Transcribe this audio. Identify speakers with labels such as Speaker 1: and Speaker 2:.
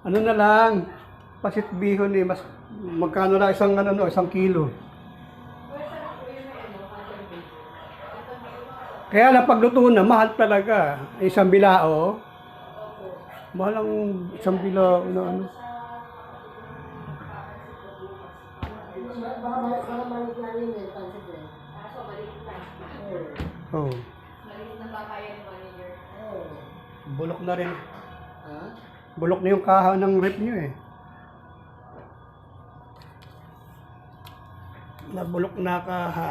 Speaker 1: Ano na lang, pasit bihon eh, mas magkano lang isang ano no, isang kilo. Kaya lang pagluto na, mahal talaga. Isang bilao, mahal ang isang bilao na ano.
Speaker 2: Lang.
Speaker 1: Oh, bulok na rin.
Speaker 3: Ha?
Speaker 1: Bulok na yung kaha ng rep nyo eh. Nabulok na kaha.